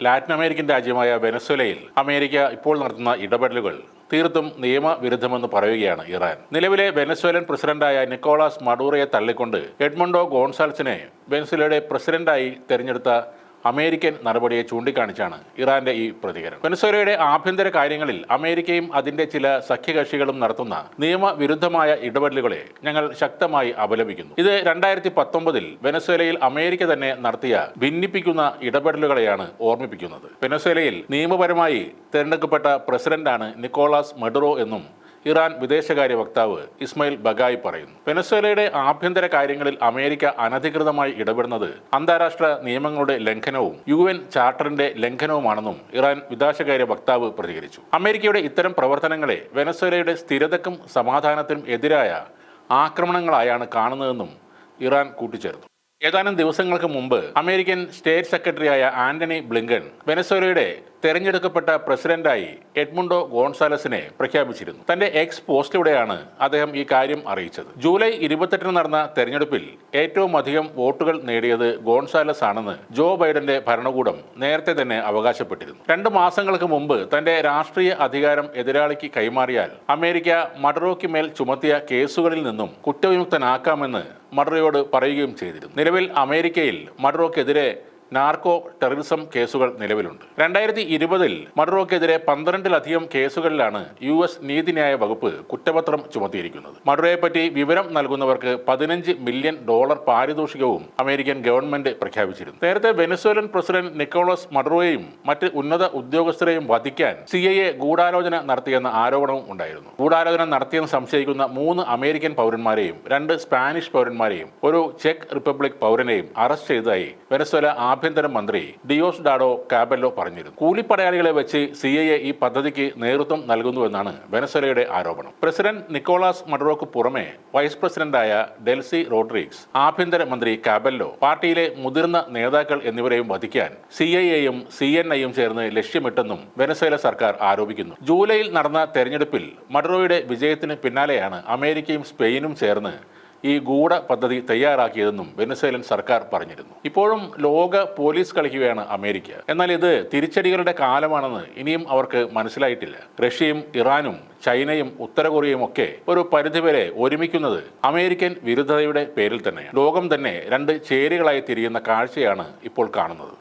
Latin American രാജ്യമായ വെനസ്വലയിൽ America ഇപ്പോൾ നടത്തുന്ന ഇടപെടലുകൾ തീർത്തും നിയമവിരുദ്ധമെന്ന് പറയുകയാണ് ഇറാൻ. നിലവിലെ വെനസ്വേലൻ പ്രസിഡന്റായ നിക്കോളാസ് മഡൂറയെ തള്ളിക്കൊണ്ട് എഡ്മണ്ടോ ഗോൺസാൽസിനെ വെനസ്വലയുടെ പ്രസിഡന്റായി തെരഞ്ഞെടുത്ത അമേരിക്കൻ നടപടിയെ ചൂണ്ടിക്കാണിച്ചാണ് ഇറാന്റെ ഈ പ്രതികരണം. വെനസ്വേലയുടെ ആഭ്യന്തര കാര്യങ്ങളിൽ അമേരിക്കയും അതിന്റെ ചില സഖ്യകക്ഷികളും നടത്തുന്ന നിയമവിരുദ്ധമായ ഇടപെടലുകളെ ഞങ്ങൾ ശക്തമായി അപലപിക്കുന്നു. ഇത് രണ്ടായിരത്തി പത്തൊമ്പതിൽ വെനസ്വേലയിൽ അമേരിക്ക തന്നെ നടത്തിയ ഭിന്നിപ്പിക്കുന്ന ഇടപെടലുകളെയാണ് ഓർമ്മിപ്പിക്കുന്നത്. വെനസ്വേലയിൽ നിയമപരമായി തിരഞ്ഞെടുക്കപ്പെട്ട പ്രസിഡന്റാണ് നിക്കോളാസ് മഡുറോ എന്നും ഇറാൻ വിദേശകാര്യ വക്താവ് ഇസ്മയിൽ ബഗായി പറയുന്നു. വെനസ്വേലയുടെ ആഭ്യന്തര കാര്യങ്ങളിൽ അമേരിക്ക അനധികൃതമായി ഇടപെടുന്നത് അന്താരാഷ്ട്ര നിയമങ്ങളുടെ ലംഘനവും യു എൻ ചാർട്ടറിന്റെ ലംഘനവുമാണെന്നും ഇറാൻ വിദേശകാര്യ വക്താവ് പ്രതികരിച്ചു. അമേരിക്കയുടെ ഇത്തരം പ്രവർത്തനങ്ങളെ വെനസ്വേലയുടെ സ്ഥിരതക്കും സമാധാനത്തിനും എതിരായ ആക്രമണങ്ങളായാണ് കാണുന്നതെന്നും ഇറാൻ കൂട്ടിച്ചേർത്തു. ഏതാനും ദിവസങ്ങൾക്ക് മുമ്പ് അമേരിക്കൻ സ്റ്റേറ്റ് സെക്രട്ടറിയായ ആന്റണി ബ്ലിങ്കൺ വെനസ്വേലയുടെ തെരഞ്ഞെടുക്കപ്പെട്ട പ്രസിഡന്റായി എഡ്മുണ്ടോ ഗോൺസാലസിനെ പ്രഖ്യാപിച്ചിരുന്നു. തന്റെ എക്സ് പോസ്റ്റിലൂടെയാണ് അദ്ദേഹം ഈ കാര്യം അറിയിച്ചത്. ജൂലൈ ഇരുപത്തെട്ടിന് നടന്ന തെരഞ്ഞെടുപ്പിൽ ഏറ്റവും അധികം വോട്ടുകൾ നേടിയത് ഗോൺസാലസ് ആണെന്ന് ജോ ബൈഡന്റെ ഭരണകൂടം നേരത്തെ തന്നെ അവകാശപ്പെട്ടിരുന്നു. രണ്ട് മാസങ്ങൾക്ക് മുമ്പ് തന്റെ രാഷ്ട്രീയ അധികാരം എതിരാളിക്ക് കൈമാറിയാൽ അമേരിക്ക മഡറോയ്ക്ക് മേൽ ചുമത്തിയ കേസുകളിൽ നിന്നും കുറ്റവിമുക്തനാക്കാമെന്ന് മഡറോയോട് പറയുകയും ചെയ്തിരുന്നു. നിലവിൽ അമേരിക്കയിൽ മഡറോക്കെതിരെ നാർക്കോ ടെററിസം കേസുകൾ നിലവിലുണ്ട്. രണ്ടായിരത്തി ഇരുപതിൽ മഡുറോക്കെതിരെ പന്ത്രണ്ടിലധികം കേസുകളിലാണ് യു എസ് നീതിന്യായ വകുപ്പ് കുറ്റപത്രം ചുമത്തിയിരിക്കുന്നത്. മഡുറോയെ പറ്റി വിവരം നൽകുന്നവർക്ക് പതിനഞ്ച് മില്യൺ ഡോളർ പാരിതോഷികവും അമേരിക്കൻ ഗവൺമെന്റ് പ്രഖ്യാപിച്ചിരുന്നു. നേരത്തെ വെനസ്വേലൻ പ്രസിഡന്റ് നിക്കോളസ് മഡുറോയെയും മറ്റ് ഉന്നത ഉദ്യോഗസ്ഥരെയും വധിക്കാൻ സി ഐ എ ഗൂഢാലോചന നടത്തിയെന്ന ആരോപണവും ഉണ്ടായിരുന്നു. ഗൂഢാലോചന നടത്തിയെന്ന് സംശയിക്കുന്ന മൂന്ന് അമേരിക്കൻ പൗരന്മാരെയും രണ്ട് സ്പാനിഷ് പൗരന്മാരെയും ഒരു ചെക്ക് റിപ്പബ്ലിക് പൗരനെയും അറസ്റ്റ് ചെയ്തതായി വെനസ്വേല ആഭ്യന്തര മന്ത്രി ഡിയോസ് ഡാഡോ കാബെല്ലോ പറഞ്ഞിരുന്നു. കൂലിപ്പടയാളികളെ വെച്ച് സി ഈ പദ്ധതിക്ക് നേതൃത്വം നൽകുന്നുവെന്നാണ് വെനസ്വലയുടെ ആരോപണം. പ്രസിഡന്റ് നിക്കോളാസ് മഡറോക്ക് പുറമെ വൈസ് പ്രസിഡന്റായ ഡെൽസി റോഡ്രിക്സ് ആഭ്യന്തര മന്ത്രി കാബെല്ലോ പാർട്ടിയിലെ മുതിർന്ന നേതാക്കൾ എന്നിവരെയും വധിക്കാൻ സി ഐ എയും സി എൻ ഐയും ചേർന്ന് ലക്ഷ്യമിട്ടെന്നും വെനസ്വേല സർക്കാർ ആരോപിക്കുന്നു. ജൂലൈയിൽ നടന്ന തെരഞ്ഞെടുപ്പിൽ മഡറോയുടെ വിജയത്തിന് പിന്നാലെയാണ് അമേരിക്കയും സ്പെയിനും ചേർന്ന് ഈ ഗൂഢ പദ്ധതി തയ്യാറാക്കിയതെന്നും വെനസ്വേലൻ സർക്കാർ പറഞ്ഞിരുന്നു. ഇപ്പോഴും ലോക പോലീസ് കളിക്കുകയാണ് അമേരിക്ക. എന്നാൽ ഇത് തിരിച്ചടികളുടെ കാലമാണെന്ന് ഇനിയും അവർക്ക് മനസ്സിലായിട്ടില്ല. റഷ്യയും ഇറാനും ചൈനയും ഉത്തര കൊറിയയും ഒക്കെ ഒരു പരിധിവരെ ഒരുമിക്കുന്നത് അമേരിക്കൻ വിരുദ്ധതയുടെ പേരിൽ തന്നെയാണ്. ലോകം തന്നെ രണ്ട് ചേരികളായി തിരിയുന്ന കാഴ്ചയാണ് ഇപ്പോൾ കാണുന്നത്.